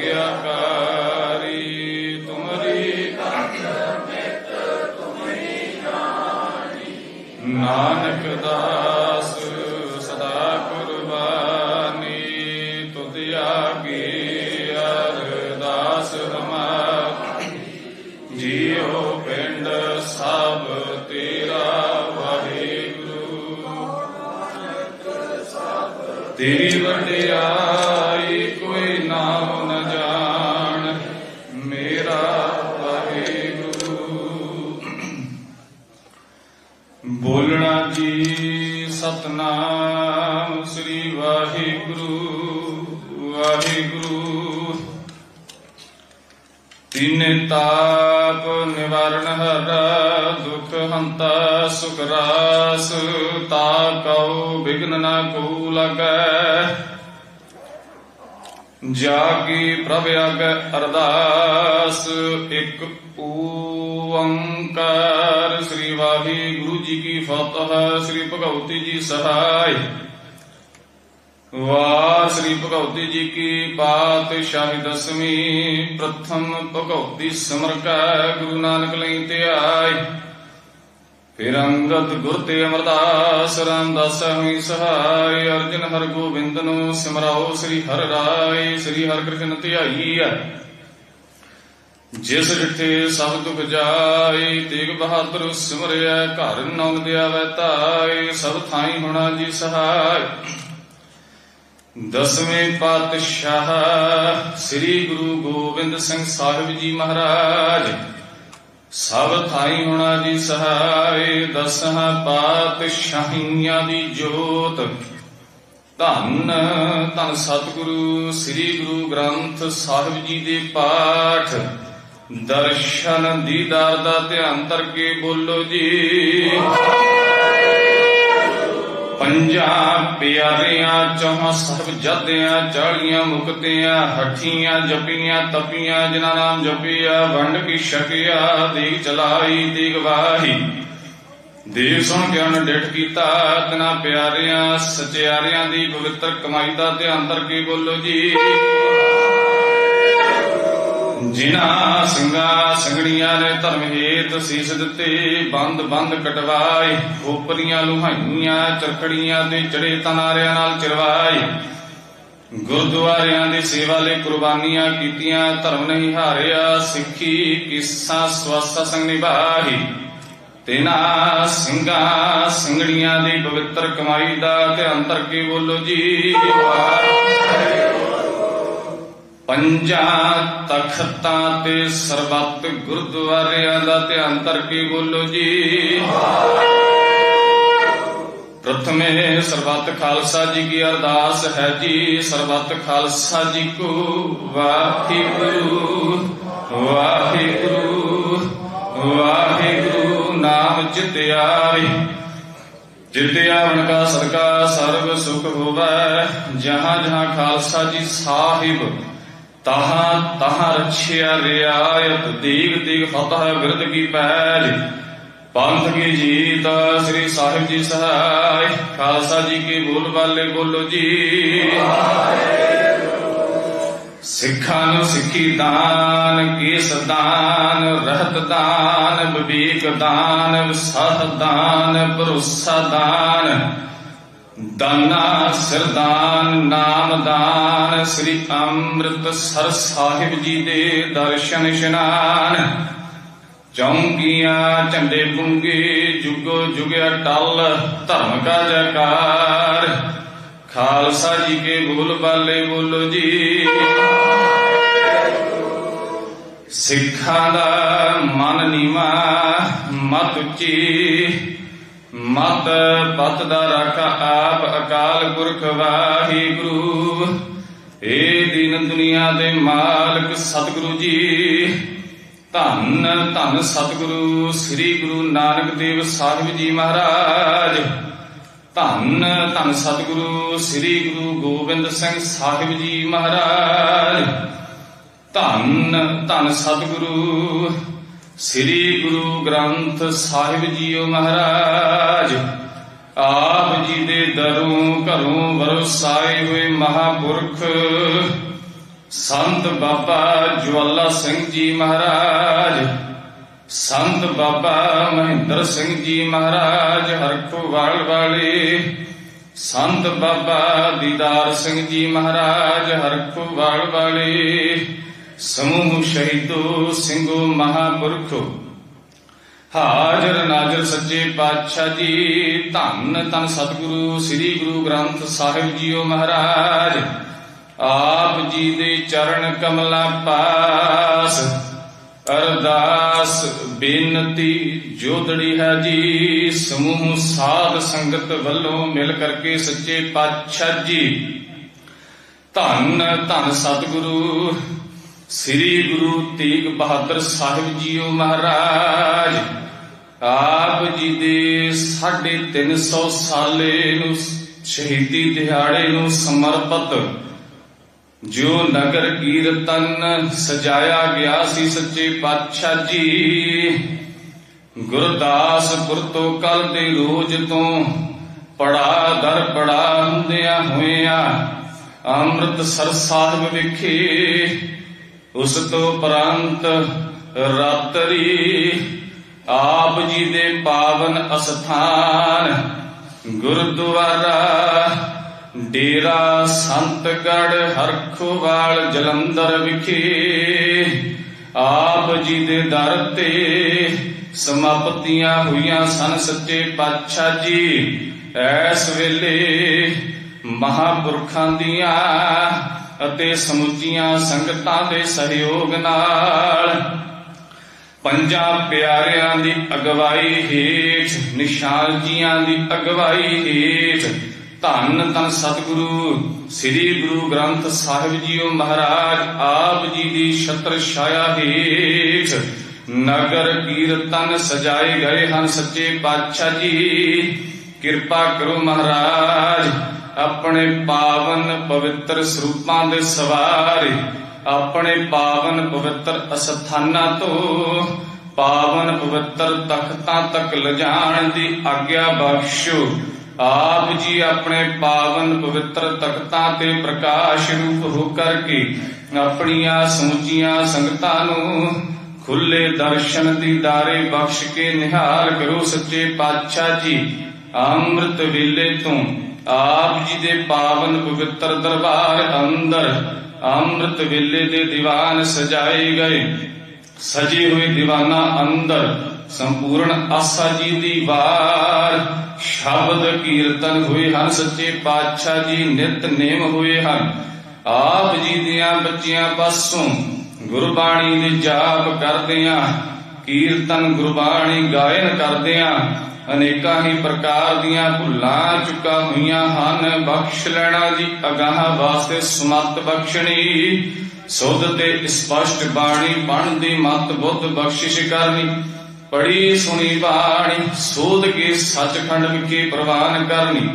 Yeah. ਤਾਪ ਨਿਵਾਰਣ ਹਰ ਦੁਖ ਹੰਤਾ ਸੁਖ ਰਾਸ, ਤਾ ਕਉ ਬਿਗਨ ਨਾ ਕੋ ਲਗੈ। ਜਾਗੀ ਪ੍ਰਭ ਅਗ ਅਰਦਾਸ, ਇੱਕ ਓੰਕਾਰ। ਸ੍ਰੀ ਵਾਹਿਗੁਰੂ ਜੀ ਕੀ ਫਤਿਹ, ਸ੍ਰੀ ਭਗਵਤੀ ਜੀ ਸਹਾਇ ਵਾਹ, ਸ੍ਰੀ ਭਗਵਤੀ ਜੀ ਕੀ ਪਾਤਸ਼ਾਹੀ ਦਸਵੀਂ, ਪ੍ਰਥਮ ਭਗਵਤੀ ਸਿਮਰ ਕੈ, ਗੁਰੂ ਨਾਨਕ ਲਈ ਧਿਆਈ ਫਿਰ ਅੰਗਦ ਗੁਰ ਤੇ ਅਮਰਦਾਸ, ਰਾਮਦਾਸ ਹੋਈ ਸਹਾਈ ਅਰਜਨ ਹਰ ਗੋਬਿੰਦ ਨੂੰ ਸਿਮਰਾਓ, ਸ੍ਰੀ ਹਰਿ ਰਾਏ, ਸ੍ਰੀ ਹਰਿ ਕ੍ਰਿਸ਼ਨ ਧਿਆਈਐ ਜਿਸ ਜਿੱਥੇ ਸਭ ਦੁਖ ਜਾਏ, ਤੇਗ ਬਹਾਦਰ ਸਿਮਰਿਆ, ਘਰ ਨੌਗ ਦਿਆ ਵੈ ਤਾਏ, ਸਭ ਥਾਈ ਹੋਣਾ ਜੀ ਸਹਾਈ ਦਸਵੇਂ ਪਾਤਸ਼ਾਹ ਸ੍ਰੀ ਗੁਰੂ ਗੋਬਿੰਦ ਸਿੰਘ ਸਾਹਿਬ ਜੀ ਮਹਾਰਾਜ, ਸਭ ਥਾਈ ਹੋਣਾ ਜੀ ਸਹਾਈ ਦਸਾਂ ਪਾਤਸ਼ਾਹੀਆਂ ਦੀ ਜੋਤ। ਧੰਨ ਧੰਨ ਸਤਿਗੁਰੂ ਸ੍ਰੀ ਗੁਰੂ ਗ੍ਰੰਥ ਸਾਹਿਬ ਜੀ ਦੇ ਪਾਠ। ਦਰਸ਼ਨ ਦੀਦਾਰ ਦਾ ਧਿਆਨ ਕਰਕੇ ਬੋਲੋ ਜੀ। ਪੰਜਾਂ ਪਿਆਰਿਆਂ ਚੌਹਾਂ ਸਰਬ ਜਦਿਆਂ, ਚਾਲੀਆਂ ਮੁਕਤਿਆਂ, ਹਠੀਆਂ ਜਪੀਆਂ, ਤਪੀਆਂ, ਜਿਨ੍ਹਾਂ ਨਾਮ ਜਪਿਆ, ਵੰਡ ਕੀ ਸ਼ਕਿਆ ਦੀ ਚਲਾਈ, ਦੀਗ ਵਾਹੀ। ਦੇਵ ਸੁਣ ਗਿਆਨ ਡਿਠ ਕੀਤਾ, ਤਨਾ ਪਿਆਰਿਆਂ, ਸਚਿਆਰਿਆਂ ਦੀ ਪਵਿੱਤਰ ਕਮਾਈ ਦਾ ਧਿਆਨ ਕਰਕੇ ਬੋਲੋ ਜੀ। ਜਿਨ੍ਹਾਂ ਸਿੰਘਾਂ ਸੰਗੜੀਆਂ ਨੇ ਧਰਮ ਹੇਤ ਸੀਸ ਦਿੱਤੇ, ਬੰਦ ਬੰਦ ਕਟਵਾਏ ਖੋਪਰੀਆਂ ਲੁਹਾਈਆਂ, ਚਰਖੜੀਆਂ ਤੇ ਚੜੇ ਤਨਾਰਿਆਂ ਨਾਲ ਚਰਵਾਏ। ਗੁਰਦੁਆਰਿਆਂ ਦੀ ਸੇਵਾ ਲਈ ਕੁਰਬਾਨੀਆਂ ਕੀਤੀਆਂ, ਧਰਮ ਨਹੀਂ ਹਾਰਿਆ, ਸਿੱਖੀ ਕਿੱਸਾ ਸਵਾਸਾ ਸੰਗ ਨਿਭਾਹੀ ਤੇਨਾ ਸਿੰਘਾਂ ਸੰਗੜੀਆਂ ਦੀ ਪਵਿੱਤਰ ਕਮਾਈ ਦਾ ਧਿਆਨ ਧਰ ਕੇ ਬੋਲੋ ਜੀ। ਪੰਜਾਂ ਤਖਤਾਂ ਤੇ ਸਰਬੱਤ ਗੁਰਦੁਆਰਿਆਂ ਦਾ ਧਿਆਨ ਧਰ ਕੇ ਬੋਲੋ ਜੀ ਪ੍ਰਥਮੇ ਸਰਬੱਤ ਖਾਲਸਾ ਜੀ ਕੀ ਅਰਦਾਸ ਹੈ ਜੀ ਸਰਬੱਤ ਖਾਲਸਾ ਜੀ ਕੋ ਵਾਹਿਗੁਰੂ ਵਾਹਿਗੁਰੂ ਵਾਹਿਗੁਰੂ ਨਾਮ ਚਿਤਿਆਈ ਜਿਤਿਆ ਕਾ ਸਦਕਾ ਸਰਬ ਸੁਖ ਹੋਵੈ ਜਹਾਂ ਜਹਾਂ ਖਾਲਸਾ ਜੀ ਸਾਹਿਬ ਤਹਾਂ ਤਹਾਂ ਰਛਿਆ ਰਿਆਇਤ ਦੀਗ ਦੀਗ ਫਤਹ ਬਿਰਦ ਕੀ ਪੈਜ ਪੰਥ ਕੀ ਜੀਤ ਸ੍ਰੀ ਸਾਹਿਬ ਜੀ ਸਹਾਇ, ਖਾਲਸਾ ਜੀ ਕੀ ਬੋਲ ਬਾਲੇ ਬੋਲੋ ਜੀ। ਸਿੱਖਾਂ ਨੂੰ ਸਿੱਖੀ ਦਾਨ, ਕੇਸ ਦਾਨ, ਰਹਿਤ ਦਾਨ, ਵਿਵੇਕ ਦਾਨ ਵਿਸਾਹ ਦਾਨ, ਭਰੋਸਾ ਦਾਨ। ਦਾਨਾ ਸਰਦਾਨ ਨਾਮ ਦਾਨ ਸ੍ਰੀ ਅੰਮ੍ਰਿਤਸਰ ਸਾਹਿਬ ਜੀ ਦੇ ਦਰਸ਼ਨ ਇਸ਼ਨਾਨ। ਚੌਂਕੀਆਂ, ਝੰਡੇ ਪੁੰਗੇ, ਜੁਗੋ ਜੁਗਿਆ ਟਲ ਧਰਮ ਕਾ ਜਕਾਰ। ਖਾਲਸਾ ਜੀ ਕੇ ਬੋਲ ਬਾਲੇ ਬੋਲੋ ਜੀ। ਸਿੱਖਾਂ ਦਾ ਮਨ ਨੀਵਾ, ਮਤ ਉੱਚੀ। ਮਤ ਪਤ ਦਾ ਰਾਖਾ ਆਪ ਅਕਾਲ ਪੁਰਖ ਵਾਹਿਗੁਰੂ। ਏ ਦੀਨ ਦੁਨੀਆ ਦੇ ਮਾਲਕ ਸਤਿਗੁਰੂ ਜੀ, ਧੰਨ ਧੰਨ ਸਤਿਗੁਰੂ ਸ੍ਰੀ ਗੁਰੂ ਨਾਨਕ ਦੇਵ ਸਾਹਿਬ ਜੀ ਮਹਾਰਾਜ। ਧੰਨ ਧੰਨ ਸਤਿਗੁਰੂ ਸ੍ਰੀ ਗੁਰੂ ਗੋਬਿੰਦ ਸਿੰਘ ਸਾਹਿਬ ਜੀ ਮਹਾਰਾਜ। ਧੰਨ ਧੰਨ ਸਤਿਗੁਰੂ ਸ੍ਰੀ ਗੁਰੂ ਗ੍ਰੰਥ ਸਾਹਿਬ ਜੀਓ ਮਹਾਰਾਜ, ਆਪ ਜੀ ਦੇ ਦਰੋਂ ਘਰੋਂ ਵਰਸਾਏ ਹੋਏ ਮਹਾਪੁਰਖ, ਸੰਤ ਬਾਬਾ ਜਵਾਲਾ ਸਿੰਘ ਜੀ ਮਹਾਰਾਜ, ਸੰਤ ਬਾਬਾ ਮਹਿੰਦਰ ਸਿੰਘ ਜੀ ਮਹਾਰਾਜ ਹਰਖੋਵਾਲ ਵਾਲੇ ਸੰਤ ਬਾਬਾ ਦੀਦਾਰ ਸਿੰਘ ਜੀ ਮਹਾਰਾਜ ਹਰਖੋਵਾਲ ਵਾਲੇ। ਸਮੂਹ ਸ਼ਹੀਦੋ, ਸਿੰਘੋ, ਮਹਾਪੁਰਖੋ। ਹਾਜ਼ਰ ਨਾਜ਼ਰ ਸੱਚੇ ਪਾਤਸ਼ਾਹ ਜੀ, ਧੰਨ ਧੰਨ ਸਤਿਗੁਰੂ, ਸ੍ਰੀ ਗੁਰੂ ਗ੍ਰੰਥ ਸਾਹਿਬ ਜੀਓ ਮਹਾਰਾਜ। ਆਪ ਜੀ ਦੇ ਚਰਨ ਕਮਲਾਂ ਪਾਸ, ਅਰਦਾਸ ਬੇਨਤੀ ਜੋਦੜੀ ਹੈ ਜੀ। ਸਮੂਹ ਸਾਧ ਸੰਗਤ ਵੱਲੋਂ ਮਿਲ ਕਰਕੇ ਸੱਚੇ ਪਾਤਸ਼ਾਹ ਜੀ। ਧੰਨ ਧੰਨ ਸਤਿਗੁਰੂ ਸ੍ਰੀ ਗੁਰੂ ਤੇਗ ਬਹਾਦਰ ਸਾਹਿਬ ਜੀਓ ਮਹਾਰਾਜ, ਆਪ ਜੀ ਦੇ 350 ਸਾਲੇ ਨੂੰ ਸ਼ਹੀਦੀ ਦਿਹਾੜੇ ਨੂੰ ਸਮਰਪਿਤ ਜੋ ਨਗਰ ਕੀਰਤਨ ਸਜਾਇਆ ਗਿਆ ਸੀ ਸੱਚੇ ਪਾਤਸ਼ਾਹ ਜੀ। ਗੁਰਦਾਸਪੁਰ ਤੋਂ ਕੱਲ ਦੇ ਰੋਜ਼ ਤੋਂ ਪੜਾ ਦਰ ਪੜਾ ਹੁੰਦਿਆਂ ਹੋਇਆਂ ਅੰਮ੍ਰਿਤਸਰ ਸਾਹਿਬ ਵਿਖੇ ਉਸ ਤੋਂ ਪ੍ਰੰਤ ਰਾਤਰੀ ਆਪ ਜੀ ਦੇ ਪਾਵਨ ਅਸਥਾਨ ਗੁਰਦੁਆਰਾ, ਡੇਰਾ ਸੰਤਗੜ ਹਰਖੋਵਾਲ ਜਲੰਧਰ ਵਿਖੇ ਆਪ ਜੀ ਦੇ ਦਰ ਤੇ ਸਮਾਪਤੀਆਂ ਹੋਈਆਂ ਸਨ ਸੱਚੇ ਪਾਤਸ਼ਾਹ ਜੀ। ਐਸ ਵੇਲੇ ਮਹਾਪੁਰਖਾਂ ਦੀਆਂ ਅਤੇ ਸਮੁੱਚੀਆਂ ਸੰਗਤਾਂ ਦੇ ਸਹਿਯੋਗ ਨਾਲ ਪੰਜਾਂ ਪਿਆਰਿਆਂ ਦੀ ਅਗਵਾਈ ਹੇਠ, ਨਿਸ਼ਾਨ ਜੀਆਂ ਦੀ ਅਗਵਾਈ ਹੇਠ, ਧੰਨ ਧੰਨ ਸਤਿਗੁਰੂ, ਸ੍ਰੀ ਗੁਰੂ ਗ੍ਰੰਥ ਸਾਹਿਬ ਜੀਓ ਮਹਾਰਾਜ, ਆਪ ਜੀ ਦੀ ਛਤਰ ਛਾਇਆ ਹੇਠ ਨਗਰ ਕੀਰਤਨ ਸਜਾਏ ਗਏ ਹਨ ਸੱਚੇ ਪਾਤਸ਼ਾਹ ਜੀ। ਕਿਰਪਾ ਕਰੋ ਮਹਾਰਾਜ ਆਪਣੇ ਪਾਵਨ ਪਵਿੱਤਰ ਸਰੂਪਾਂ ਦੇ ਸਵਾਰੇ, ਆਪਣੇ ਪਾਵਨ ਪਵਿੱਤਰ ਅਸਥਾਨਾਂ ਤੋਂ, ਪਾਵਨ ਪਵਿੱਤਰ ਤਖਤਾਂ ਤੱਕ ਲਿਜਾਣ ਦੀ ਆਗਿਆ ਬਖਸ਼ੋ। ਆਪ ਜੀ ਆਪਣੇ ਪਾਵਨ ਪਵਿੱਤਰ ਤਖਤਾਂ ਤੇ ਪ੍ਰਕਾਸ਼ ਰੂਪ ਹੋ ਕਰਕੇ ਆਪਣੀਆਂ ਸਮੁੱਚੀਆਂ ਸੰਗਤਾਂ ਨੂੰ ਖੁੱਲੇ ਦਰਸ਼ਨ ਦੀ ਦਾਰੇ ਬਖਸ਼ ਕੇ ਨਿਹਾਲ ਕਰੋ ਸੱਚੇ ਪਾਤਸ਼ਾਹ ਜੀ। ਅੰਮ੍ਰਿਤ ਵੇਲੇ ਤੋਂ ਆਪ ਜੀ ਦੇ ਪਾਵਨ ਪਵਿੱਤਰ ਦਰਬਾਰ ਅੰਦਰ ਅੰਮ੍ਰਿਤ ਵੇਲੇ ਦੇ ਦੀਵਾਨ ਸਜਾਏ ਗਏ। ਸਜੇ ਹੋਏ ਦੀਵਾਨਾ ਅੰਦਰ ਸੰਪੂਰਨ ਆਸਾ ਜੀ ਦੀ ਵਾਰ। ਸ਼ਬਦ ਕੀਰਤਨ ਹੋਏ ਹਨ, ਸੱਚੇ ਪਾਤਸ਼ਾਹ ਜੀ ਨਿਤ ਨੇਮ ਹੋਏ ਹਨ। ਆਪ ਜੀ ਦੀਆਂ ਬੱਚੀਆਂ ਪਾਸੋਂ ਗੁਰਬਾਣੀ ਦੇ ਜਾਪ ਕਰਦਿਆਂ ਕੀਰਤਨ ਗੁਰਬਾਣੀ ਗਾਇਨ ਕਰਦਿਆਂ ਅਨੇਕਾਂ ਹੀ ਪ੍ਰਕਾਰ ਦੀਆਂ ਭੁੱਲਾਂ ਚੁੱਕਾ ਹੋਈਆਂ ਹਨ। ਬਖਸ਼ ਲੈਣਾ ਜੀ, ਅਗਾਹ ਵਾਸਤੇ ਸਮਤ ਬਖਸ਼ਣੀ। ਸੁਧ ਤੇ ਸਪਸ਼ਟ ਬਾਣੀ ਬਣ ਦੀ ਮਤ ਬੁੱਧ ਬਖਸ਼ਿਸ਼ ਕਰਨੀ। ਪੜੀ ਸੁਣੀ ਬਾਣੀ, ਸੋਧ ਕੇ ਸੱਚਖੰਡ ਵਿਖੇ ਪ੍ਰਵਾਨ ਕਰਨੀ।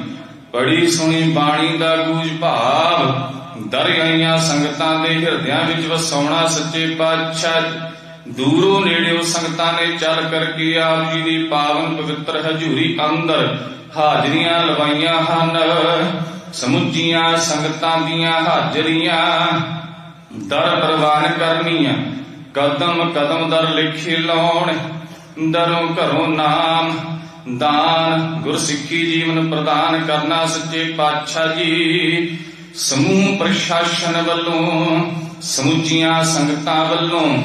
ਪੜੀ ਸੁਣੀ ਬਾਣੀ ਦਾ ਗੂਜ ਭਾਵ ਦਰਿਆਈਆਂ ਸੰਗਤਾਂ ਦੇ ਹਿਰਦਿਆਂ ਵਿੱਚ ਵਸਾਉਣਾ ਸੱਚੇ ਪਾਤਸ਼ਾਹ ਦੂਰੋਂ ਨੇੜਿਓਂ ਸੰਗਤਾਂ ਨੇ ਚੱਲ ਕਰਕੇ ਆਪ ਜੀ ਦੀ ਪਾਵਨ ਪਵਿੱਤਰ ਹਜ਼ੂਰੀ ਅੰਦਰ ਹਾਜ਼ਰੀਆਂ ਲਵਾਈਆਂ ਹਨ। ਸਮੁੱਚੀਆਂ ਸੰਗਤਾਂ ਦੀਆਂ ਹਾਜ਼ਰੀਆਂ ਦਰ ਪ੍ਰਵਾਨ ਕਰਨੀਆਂ। ਕਦਮ ਕਦਮ ਦਰ ਲਿਖੇ ਲਾਉਣ ਦਰੋਂ ਘਰੋਂ ਨਾਮ, ਦਾਨ, ਗੁਰਸਿੱਖੀ ਜੀਵਨ ਪ੍ਰਦਾਨ ਕਰਨਾ ਸੱਚੇ ਪਾਤਸ਼ਾਹ ਜੀ। ਸਮੂਹ ਪ੍ਰਸ਼ਾਸਨ ਵੱਲੋਂ, ਸਮੁੱਚੀਆਂ ਸੰਗਤਾਂ ਵੱਲੋਂ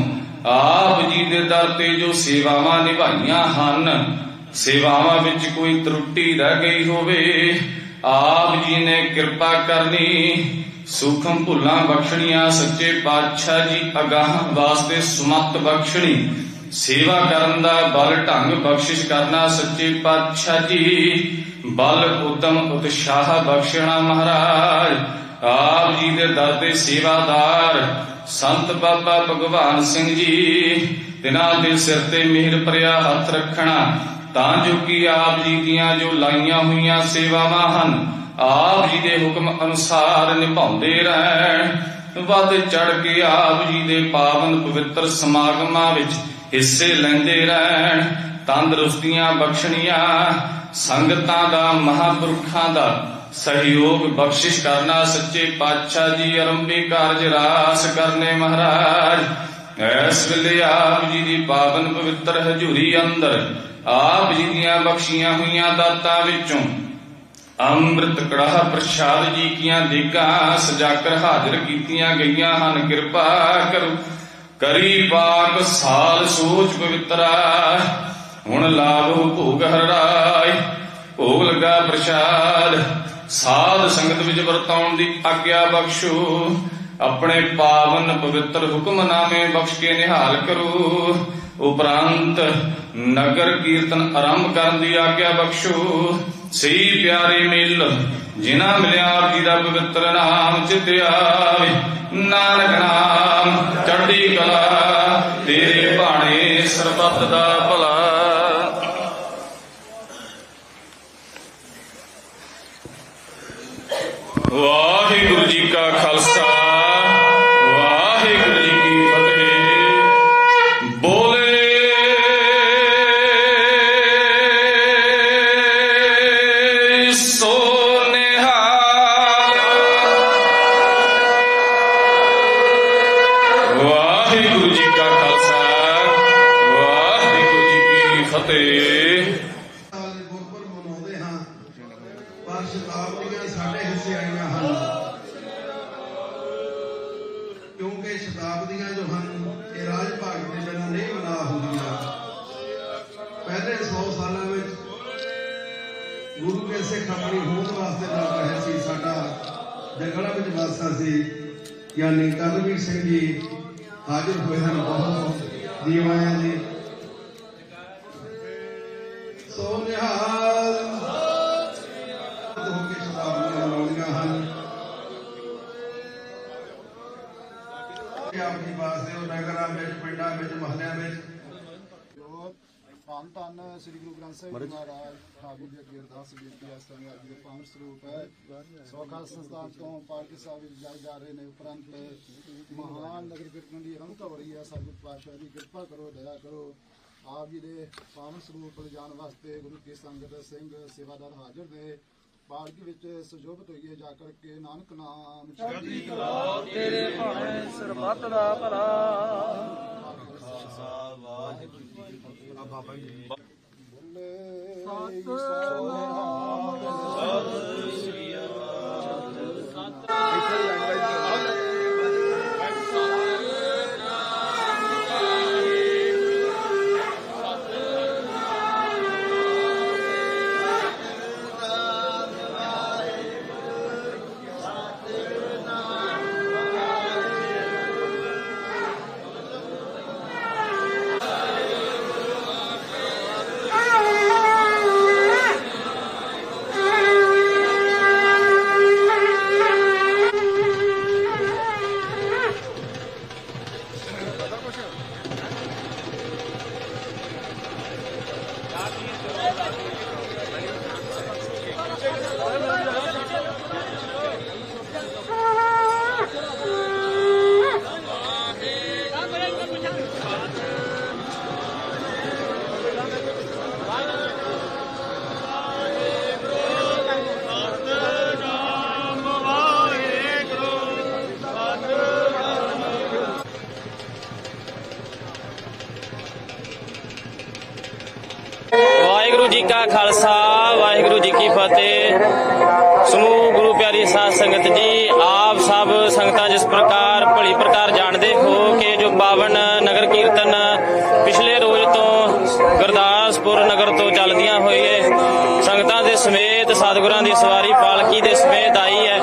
ਆਪ ਜੀ ਦੇ ਦਰ ਤੇ ਜੋ ਸੇਵਾਵਾਂ ਨਿਭਾਈਆਂ ਹਨ, ਸੇਵਾਵਾਂ ਵਿੱਚ ਕੋਈ ਤਰੁੱਟੀ ਰਹਿ ਗਈ ਹੋਵੇ, ਆਪ ਜੀ ਨੇ ਕਿਰਪਾ ਕਰਨੀ, ਸੂਖਮ ਭੁੱਲਾਂ ਬਖਸ਼ਣੀਆਂ, ਸੱਚੇ ਪਾਤਸ਼ਾਹ ਜੀ ਅਗਾਹ ਵਾਸਤੇ ਸੁਮਤ ਬਖਸ਼ਣੀ, ਸੇਵਾ ਕਰਨ ਦਾ ਬਲ ਢੰਗ ਬਖਸ਼ਿਸ਼ ਕਰਨਾ, ਸੱਚੇ ਪਾਤਸ਼ਾਹ ਜੀ, ਬਲ ਉਦਮ ਉਤਸ਼ਾਹ ਬਖਸ਼ਣਾ ਮਹਾਰਾਜ। ਆਪ ਜੀ ਦੇ ਦਰ ਦੇ ਸੇਵਾਦਾਰ ਸੰਤ ਬਾਬਾ ਭਗਵਾਨ ਸਿੰਘ ਜੀ, ਤਿਨਾਂ ਦੇ ਸਿਰ ਤੇ ਮਿਹਰ ਭਰਿਆ ਹੱਥ ਰੱਖਣਾ, ਤਾਂ ਜੋ ਕਿ ਆਪ ਜੀ ਦੀਆਂ ਜੋ ਲਾਈਆਂ ਹੋਈਆਂ ਸੇਵਾਵਾਂ ਹਨ, ਆਪ ਜੀ ਦੇ ਹੁਕਮ ਅਨੁਸਾਰ ਨਿਭਾਉਂਦੇ ਰਹਿਣ। ਵੱਧ ਚੜ ਕੇ ਆਪ ਜੀ ਦੇ ਪਾਵਨ ਪਵਿੱਤਰ ਸਮਾਗਮਾਂ ਵਿੱਚ ਹਿੱਸੇ ਲੈਂਦੇ ਰਹਿਣ। ਤੰਦਰੁਸਤੀਆਂ ਬਖਸ਼ਣੀਆਂ, ਸੰਗਤਾਂ ਦਾ ਮਹਾਪੁਰਖਾਂ ਦਾ ਸਹਿਯੋਗ ਬਖਸ਼ਿਸ਼ ਕਰਨਾ ਸੱਚੇ ਪਾਤਸ਼ਾਹ ਜੀ ਅਰੰਭੇ ਕਾਰਜ ਰਾਸ ਕਰਨੇ ਮਹਾਰਾਜ। ਐਸ ਵੇਲੇ ਆਪ ਜੀ ਦੀ ਪਾਵਨ ਪਵਿੱਤਰ ਹਜ਼ੂਰੀ ਅੰਦਰ ਆਪ ਜੀ ਦੀਆਂ ਬਖਸ਼ੀਆਂ ਹੋਈਆਂ ਦਾਤਾਂ ਵਿੱਚੋਂ ਅੰਮ੍ਰਿਤ ਕੜਾਹ ਪ੍ਰਸ਼ਾਦ ਜੀ ਕੀਆਂ ਦੇਗਾ ਸਜਾ ਹਾਜ਼ਰ ਕੀਤੀਆਂ ਗਈਆਂ ਹਨ। ਕਿਰਪਾ ਕਰੋ। ਕਰੀ ਪਾਕ ਸਾਲ ਸੋਚ ਪਵਿੱਤਰਾ। ਹੁਣ ਲਾਭ ਭੋਗ ਹਰਾਇ ਭੋਗ ਲਗਾ ਪ੍ਰਸ਼ਾਦ। ਸਾਧ ਸੰਗਤ ਵਿੱਚ ਵਰਤਾਉਣ ਦੀ ਆਗਿਆ ਬਖਸ਼ੋ। ਆਪਣੇ ਪਾਵਨ ਪਵਿੱਤਰ ਹੁਕਮਨਾਮੇ ਬਖਸ਼ ਕੇ ਨਿਹਾਲ ਕਰੋ। ਉਪਰੰਤ ਨਗਰ ਕੀਰਤਨ ਆਰੰਭ ਕਰਨ ਦੀ ਆਗਿਆ ਬਖਸ਼ੋ। ਸਹੀ ਪਿਆਰੇ ਮਿਲ, ਜਿਨ੍ਹਾਂ ਮਿਲਿਆ ਆਪ ਜੀ ਦਾ ਪਵਿੱਤਰ ਨਾਮ ਚਿਤ ਆਵੇ। ਨਾਨਕ ਨਾਮ, ਚੜ੍ਹਦੀ ਕਲਾ, ਤੇਰੇ ਬਾਣੇ ਸਰਬੱਤ ਦਾ ਭਲਾ। ਵਾਹਿਗੁਰੂ ਜੀ ਕਾ ਖਾਲਸਾ, ਵਾਹਿਗੁਰੂ ਜੀ ਕੀ ਫਤਿਹ। ਬੋਲੇ ਸੋ ਵਾਹਿਗੁਰੂ ਜੀ ਕਾ ਖਾਲਸਾ, ਵਾਹਿਗੁਰੂ ਜੀ ਕੀ ਫਤਿਹ। ਆਪਣੀ ਵਾਸਤੇ ਉਹ ਨਗਰਾਂ ਵਿੱਚ, ਪਿੰਡਾਂ ਵਿੱਚ, ਮਹੱਲਿਆਂ ਵਿੱਚ। ਜੋ ਧੰਨ ਸ੍ਰੀ ਗੁਰੂ ਗ੍ਰੰਥ ਸਾਹਿਬ ਜੀ ਮਹਾਰਾਜ, ਠਾਕੁਰ ਜੀ ਅੱਗੇ ਅਰਦਾਸ ਬੇਨਤੀ ਹੈ ਅੱਜ ਦੇ ਪਾਵਨ ਸਰੂਪ ਹੈ। ਸੋਖਾ ਸੰਸਥਾਨ ਤੋਂ ਪਾਲਕੀ ਸਾਹਿਬ ਵਿੱਚ ਜਾਏ ਜਾ ਰਹੇ ਨੇ, ਉਪਰੰਤ ਮਹਾਨ ਨਗਰ ਕੀਰਤਨ ਦੀ ਰੰਗਤਾ ਹੋ ਰਹੀ ਹੈ। ਸਤਿਗੁਰ ਪਾਤਸ਼ਾਹ ਦੀ ਕਿਰਪਾ ਕਰੋ, ਦਇਆ ਕਰੋ। ਆਪ ਜੀ ਦੇ ਪਾਵਨ ਸਰੂਪ ਲਿਜਾਣ ਵਾਸਤੇ ਗੁਰੂ ਕੀ ਸੰਗਤ ਸਿੰਘ ਸੇਵਾਦਾਰ ਹਾਜ਼ਰ ਨੇ। ਪਾਲਕੀ ਵਿੱਚ ਸੁਜੋਭਤ ਹੋਈਏ ਜਾ ਕਰਕੇ ਨਾਨਕ ਨਾਮ ਚੜ੍ਹਦੀ ਕਲਾ ਤੇਰੇ ਭਾਣੇ ਸਰਬੱਤ ਦਾ ਭਲਾ। ਵਾਹਿਗੁਰੂ ਜੀ। ਕਾ ਜੀ ਕਾ ਖਾਲਸਾ, ਵਾਹਿਗੁਰੂ ਜੀ ਕੀ ਫਤਿਹ। ਸਮੂਹ ਗੁਰੂ ਪਿਆਰੀ ਸਾਧ ਸੰਗਤ ਜੀ, ਆਪ ਸਭ ਸੰਗਤਾਂ ਜਿਸ ਪ੍ਰਕਾਰ, ਭਲੀ ਪ੍ਰਕਾਰ ਜਾਣਦੇ ਹੋ ਕਿ ਜੋ ਪਾਵਨ ਨਗਰ ਕੀਰਤਨ ਪਿਛਲੇ ਰੋਜ਼ ਤੋਂ ਗੁਰਦਾਸਪੁਰ ਨਗਰ ਤੋਂ ਚੱਲਦੀਆਂ ਹੋਈਏ ਸੰਗਤਾਂ ਦੇ ਸਮੇਤ, ਸਤਿਗੁਰਾਂ ਦੀ ਸਵਾਰੀ ਪਾਲਕੀ ਦੇ ਸਮੇਤ ਆਈ ਹੈ।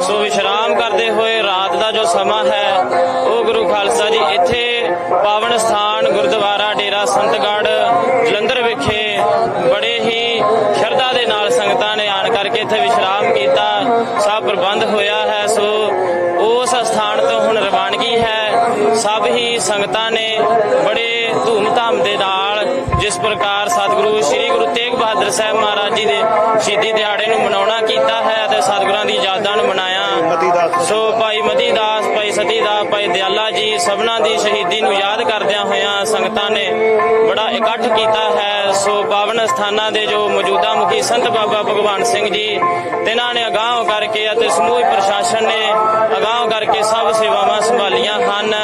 ਸੋ ਵਿਸ਼ਰਾਮ ਕਰਦੇ ਹੋਏ ਰਾਤ ਦਾ ਜੋ ਸਮਾਂ ਹੈ, ਉਹ ਗੁਰੂ ਖਾਲਸਾ ਜੀ ਇੱਥੇ ਪਾਵਨ ਸਥਾਨ ਗੁਰਦੁਆਰਾ ਡੇਰਾ ਸੰਤਗੜ੍ਹ ਜਲੰਧਰ ਵਿਖੇ ਬੜੇ ਹੀ ਸ਼ਰਧਾ ਦੇ ਨਾਲ ਸੰਗਤਾਂ ਨੇ ਆਣ ਕਰਕੇ ਇੱਥੇ ਵਿਸ਼ਰਾਮ ਕੀਤਾ। ਸਭ ਪ੍ਰਬੰਧ ਹੋਇਆ ਹੈ, ਸੋ ਉਸ ਸਥਾਨ ਤੋਂ ਹੁਣ ਰਵਾਨਗੀ ਹੈ। ਸਭ ਹੀ ਸੰਗਤਾਂ ਨੇ ਬੜੇ ਧੂਮ-ਧਾਮ ਦੇ ਨਾਲ ਜਿਸ ਪ੍ਰਕਾਰ ਸਤਿਗੁਰੂ ਸ੍ਰੀ ਗੁਰੂ ਤੇਗ ਬਹਾਦਰ ਸਾਹਿਬ ਮਹਾਰਾਜ ਜੀ ਦੇ ਸ਼ਹੀਦੀ ਦਿਹਾੜੇ ਨੂੰ ਮਨਾਉਣਾ ਕੀਤਾ ਹੈ ਅਤੇ ਸਤਿਗੁਰਾਂ ਦੀ ਯਾਦਾਂ ਨੂੰ ਮਨਾਇਆ। ਸੋ ਭਾਈ ਮਤੀ ਦਾਸ ਭਾਈ ਸਤੀ ਦਾਸ ਭਾਈ ਦਿਆਲਾ ਜੀ ਸਭਨਾਂ ਦੀ ਸ਼ਹੀਦੀ ਨੂੰ ਯਾਦ ਕਰਦਿਆਂ ਹੋਇਆਂ ਸੰਗਤਾਂ ਨੇ ਬੜਾ ਇਕੱਠ ਕੀਤਾ ਹੈ। ਸੋ ਪਾਵਨ ਸਥਾਨਾਂ ਦੇ ਜੋ ਮੌਜੂਦਾ ਮੁਖੀ ਸੰਤ ਬਾਬਾ ਭਗਵਾਨ ਸਿੰਘ ਜੀ, ਤਿਨਾਂ ਨੇ ਅਗਾਂਹ ਕਰਕੇ ਅਤੇ ਸਮੂਹ ਪ੍ਰਸ਼ਾਸਨ ਨੇ ਅਗਾਂਹ ਕਰਕੇ ਸਭ ਸੇਵਾਵਾਂ ਸੰਭਾਲੀਆਂ ਹਨ।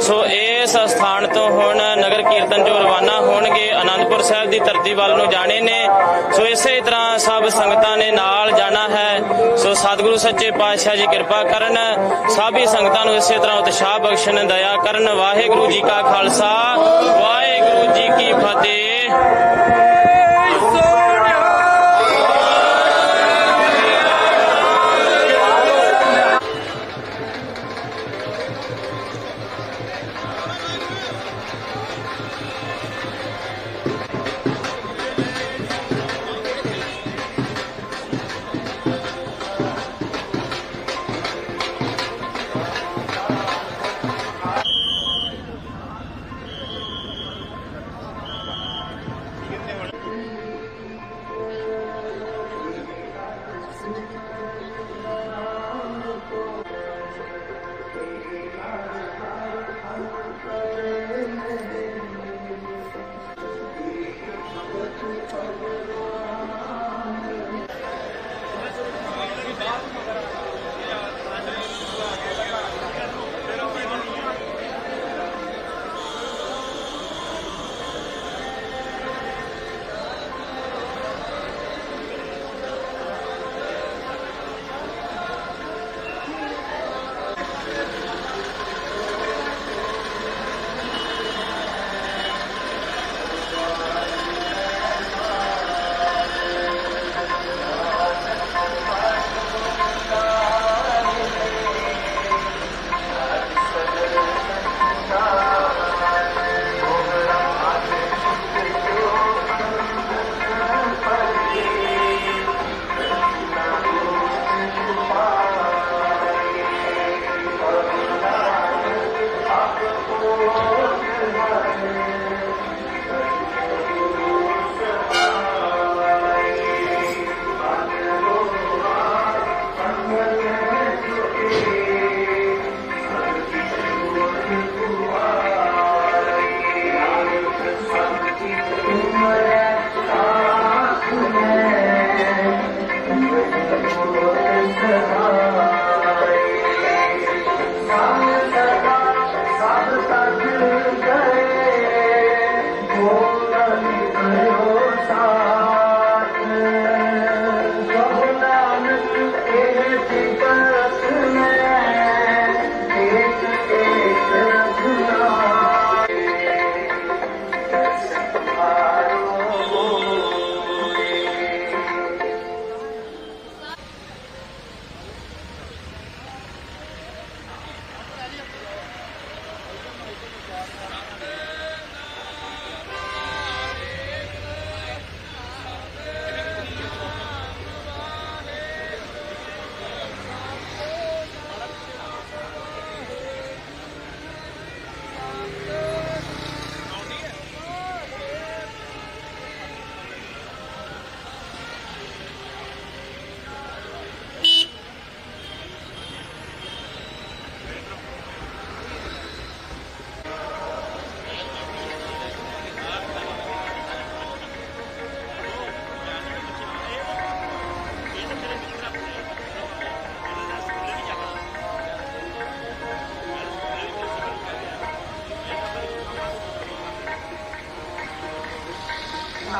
ਸੋ ਇਸ ਸਥਾਨ ਤੋਂ ਹੁਣ ਨਗਰ ਕੀਰਤਨ ਜੋ ਰਵਾਨਾ ਹੋਣਗੇ ਆਨੰਦਪੁਰ ਸਾਹਿਬ ਦੀ ਧਰਤੀ ਵੱਲ ਨੂੰ ਜਾਣੇ ਨੇ। ਸੋ ਇਸੇ ਤਰ੍ਹਾਂ ਸਭ ਸੰਗਤਾਂ ਨੇ ਨਾਲ ਜਾਣਾ ਹੈ। ਸੋ ਸਤਿਗੁਰੂ ਸੱਚੇ ਪਾਤਸ਼ਾਹ ਜੀ ਕਿਰਪਾ ਕਰਨ ਸਭ ਹੀ ਸੰਗਤਾਂ ਨੂੰ ਇਸੇ ਤਰ੍ਹਾਂ ਉਤਸ਼ਾਹ ਬਖਸ਼ਣ, ਦਇਆ ਕਰਨ। ਵਾਹਿਗੁਰੂ ਜੀ ਕਾ ਖਾਲਸਾ, ਵਾਹਿਗੁਰੂ ਜੀ ਕੀ ਫਤਿਹ।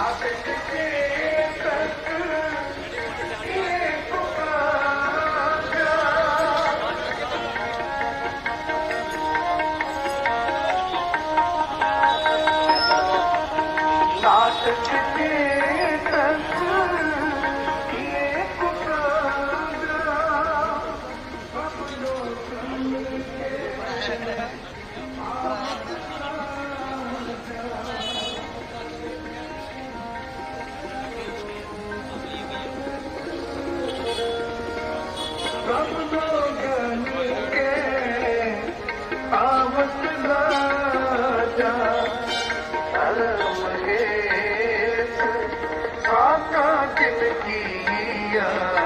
I've been दिया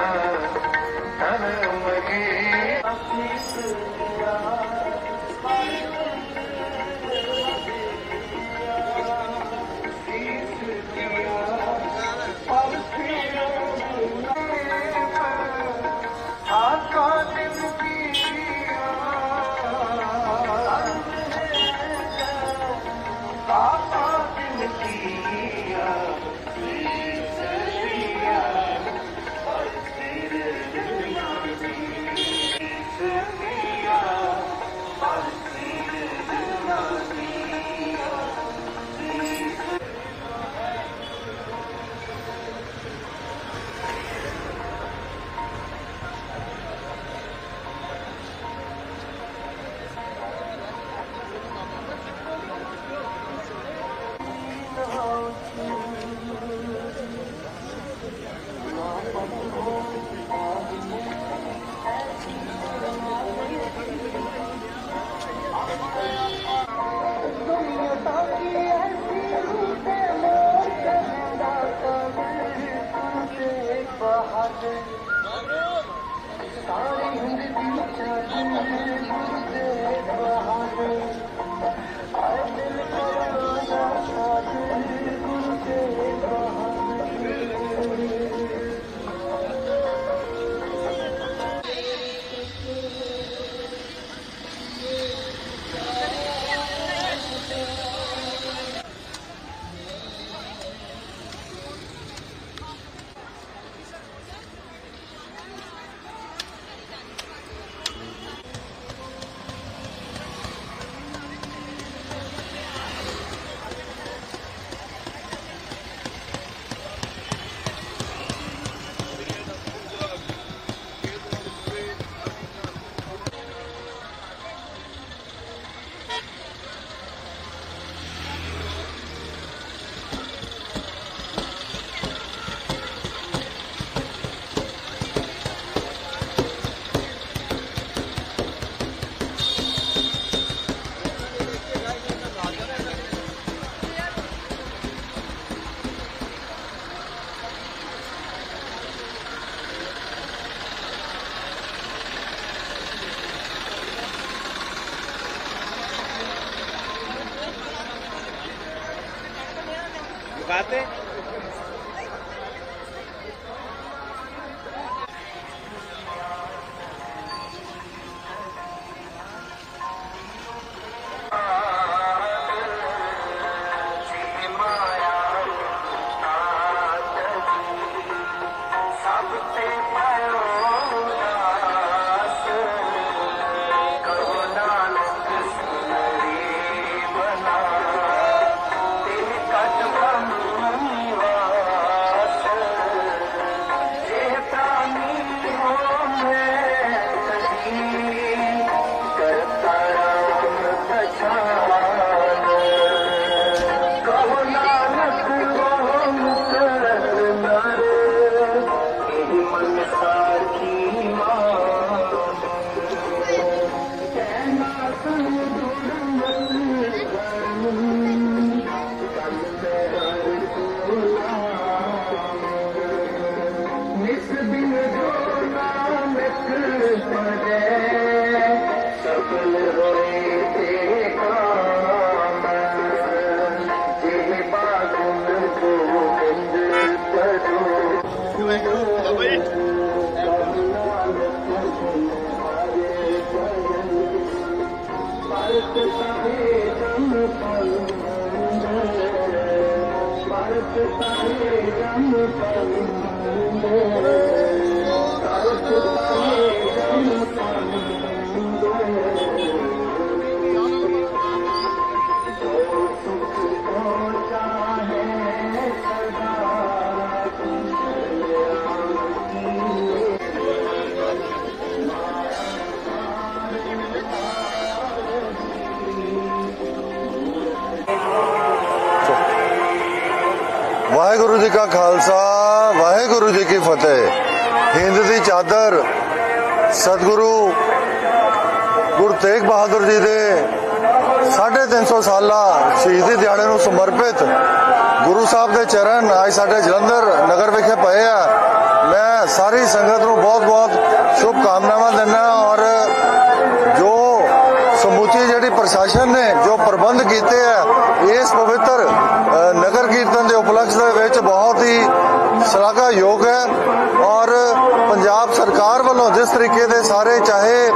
Thank you. ਵਾਹਿਗੁਰੂ ਜੀ ਕਾ ਖਾਲਸਾ, ਵਾਹਿਗੁਰੂ ਜੀ ਕੀ ਫਤਿਹ। ਹਿੰਦ ਦੀ ਚਾਦਰ ਸਤਿਗੁਰੂ ਗੁਰੂ ਤੇਗ ਬਹਾਦਰ ਜੀ ਦੇ 350 ਸਾਲਾ ਸ਼ਹੀਦੀ ਦਿਹਾੜੇ ਨੂੰ ਸਮਰਪਿਤ ਗੁਰੂ ਸਾਹਿਬ ਦੇ ਚਰਨ ਅੱਜ ਸਾਡੇ ਜਲੰਧਰ ਨਗਰ ਵਿਖੇ ਪਏ ਆ। ਮੈਂ ਸਾਰੀ ਸੰਗਤ ਨੂੰ ਬਹੁਤ-ਬਹੁਤ ਸ਼ੁਭ ਕਾਮਨਾਵਾਂ ਦਿੰਦਾ ਔਰ ਜੋ ਸਮੁੱਚੀ ਜਿਹੜੀ ਪ੍ਰਸ਼ਾਸਨ ਨੇ ਜੋ ਪ੍ਰਬੰਧ ਕੀਤੇ ਆ, ਇਸ ਪਵਿੱਤਰ ਕੀਰਤਨ ਦੇ ਵਿੱਚ ਬਹੁਤ ਹੀ ਸ਼ਲਾਘਾਯੋਗ ਹੈ ਔਰ ਪੰਜਾਬ ਸਰਕਾਰ ਵੱਲੋਂ ਜਿਸ ਤਰੀਕੇ ਦੇ ਸਾਰੇ ਚਾਹੇ